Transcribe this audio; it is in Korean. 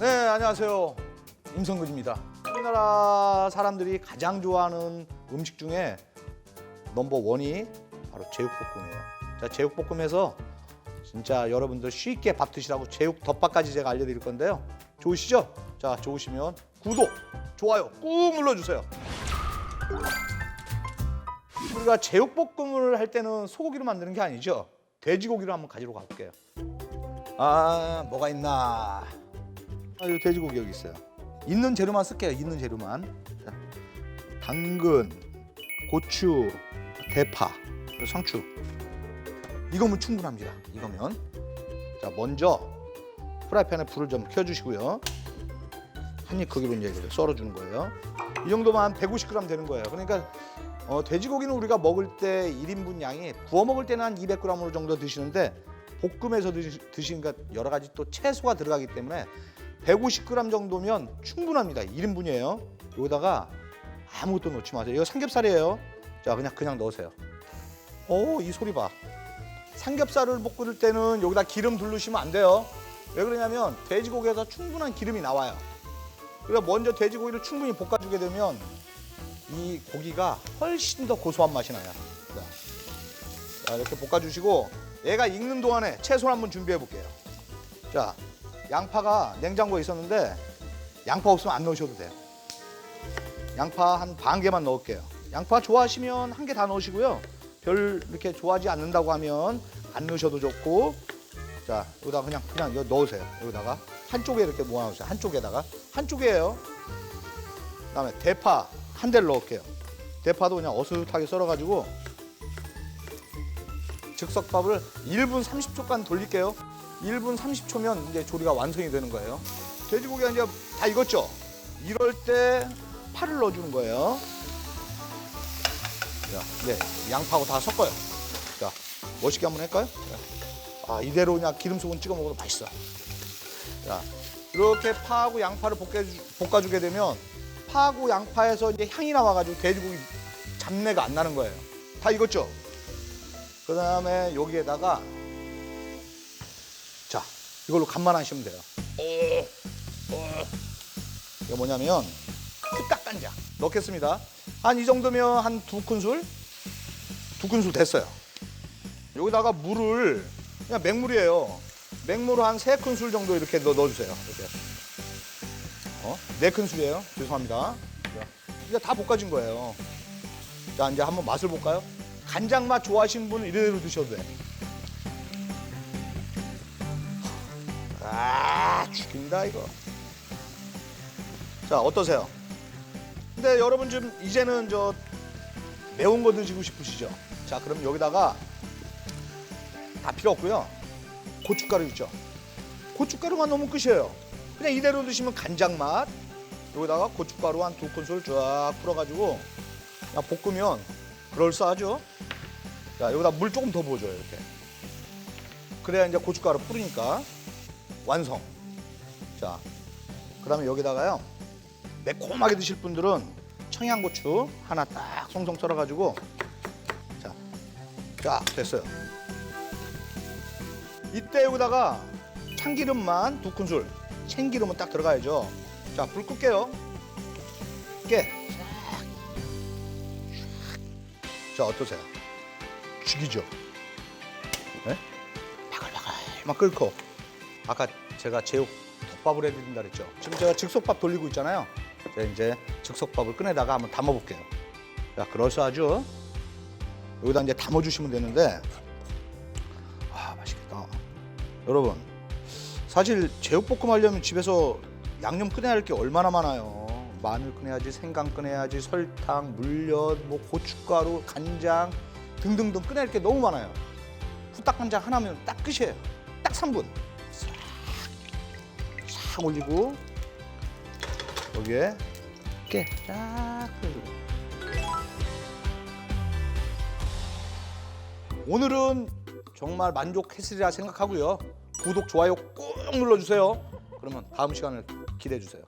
네, 안녕하세요. 임성근입니다. 우리나라 사람들이 가장 좋아하는 음식 중에 넘버 원이 바로 제육볶음이에요. 자, 제육볶음에서 진짜 여러분들 쉽게 밥 드시라고 제육 덮밥까지 제가 알려드릴 건데요. 좋으시죠? 자, 좋으시면 구독, 좋아요 꾹 눌러주세요. 우리가 제육볶음을 할 때는 소고기로 만드는 게 아니죠. 돼지고기로 한번 가지러 가볼게요. 아, 뭐가 있나? 아, 이 돼지고기 여기 있어요. 있는 재료만 쓸게요. 있는 재료만. 자, 당근, 고추, 대파, 상추. 이거면 충분합니다. 이거면. 자, 먼저 프라이팬에 불을 좀 켜주시고요. 한 입 크기로 이제 썰어주는 거예요. 이 정도만 150g 되는 거예요. 그러니까 어, 돼지고기는 우리가 먹을 때 1인분 양이 구워 먹을 때는 한 200g 정도 드시는데 볶음에서 드시, 드시니까 여러 가지 또 채소가 들어가기 때문에 150g 정도면 충분합니다. 1인분이에요. 여기다가 아무것도 넣지 마세요. 이거 삼겹살이에요. 자, 그냥 그냥 넣으세요. 오, 이 소리 봐. 삼겹살을 볶을 때는 여기다 기름 두르시면 안 돼요. 왜 그러냐면 돼지고기에서 충분한 기름이 나와요. 그래서 먼저 돼지고기를 충분히 볶아주게 되면 이 고기가 훨씬 더 고소한 맛이 나요. 자, 자, 이렇게 볶아주시고 얘가 익는 동안에 채소를 한번 준비해 볼게요. 자, 양파가 냉장고에 있었는데 양파 없으면 안 넣으셔도 돼요. 양파 한 반 개만 넣을게요. 양파 좋아하시면 한 개 다 넣으시고요. 별 이렇게 좋아하지 않는다고 하면 안 넣으셔도 좋고 자 여기다 그냥 그냥 여기 넣으세요. 여기다가 한쪽에 이렇게 모아놓으세요. 한쪽에다가 한쪽이에요. 그다음에 대파 한 대를 넣을게요. 대파도 그냥 어슷하게 썰어가지고 즉석밥을 1분 30초간 돌릴게요. 1분 30초면 이제 조리가 완성이 되는 거예요. 돼지고기가 이제 다 익었죠? 이럴 때 파를 넣어주는 거예요. 자, 네, 양파하고 다 섞어요. 자, 멋있게 한번 할까요? 자, 아, 이대로 그냥 기름 소금 찍어 먹어도 맛있어. 자, 이렇게 파하고 양파를 볶아주, 볶아주게 되면 파하고 양파에서 이제 향이 나와가지고 돼지고기 잡내가 안 나는 거예요. 다 익었죠? 그 다음에 여기에다가 자 이걸로 간만 하시면 돼요. 이게 뭐냐면 후딱간장 넣겠습니다. 한 이 정도면 한 두 큰술 두 큰술 됐어요. 여기다가 물을 그냥 맹물이에요. 맹물을 한 세 큰술 정도 이렇게 넣, 넣어주세요. 이렇게 어? 네 큰술이에요. 죄송합니다. 자, 이제 다 볶아진 거예요. 자 이제 한번 맛을 볼까요? 간장 맛 좋아하시는 분은 이대로 드셔도 돼. 아 죽인다 이거. 자 어떠세요? 근데 여러분 좀 이제는 저 매운 거 드시고 싶으시죠? 자 그럼 여기다가 다 필요 없고요. 고춧가루 있죠? 고춧가루만 넣으면 끝이에요. 그냥 이대로 드시면 간장 맛. 여기다가 고춧가루 한 두 큰술 쫙 풀어가지고 볶으면 그럴싸하죠? 자, 여기다 물 조금 더 부어줘요, 이렇게. 그래야 이제 고춧가루 뿌리니까 완성. 자, 그 다음에 여기다가요. 매콤하게 드실 분들은 청양고추 하나 딱 송송 썰어가지고 자, 자, 됐어요. 이때 여기다가 참기름만 두 큰술, 참기름은 딱 들어가야죠. 자, 불 끌게요. 깨. 자, 어떠세요? 죽이죠? 네? 바글바글 막 끓고 아까 제가 제육 덮밥을 해드린다 그랬죠? 지금 제가 즉석밥 돌리고 있잖아요. 제가 이제 즉석밥을 꺼내다가 한번 담아볼게요. 자, 그럴싸하죠? 여기다 이제 담아주시면 되는데 아, 맛있겠다. 여러분, 사실 제육볶음 하려면 집에서 양념 꺼내야 할 게 얼마나 많아요. 마늘 꺼내야지, 생강 꺼내야지, 설탕, 물엿, 뭐 고춧가루, 간장 등등등 꺼낼 게 너무 많아요. 후딱 간장 하나면 딱 끝이에요. 딱 3분. 싹, 싹 올리고 여기에 깨쫙 뿌려주고. 오늘은 정말 만족했으리라 생각하고요. 구독, 좋아요 꾹 눌러주세요. 그러면 다음 시간을 기대해 주세요.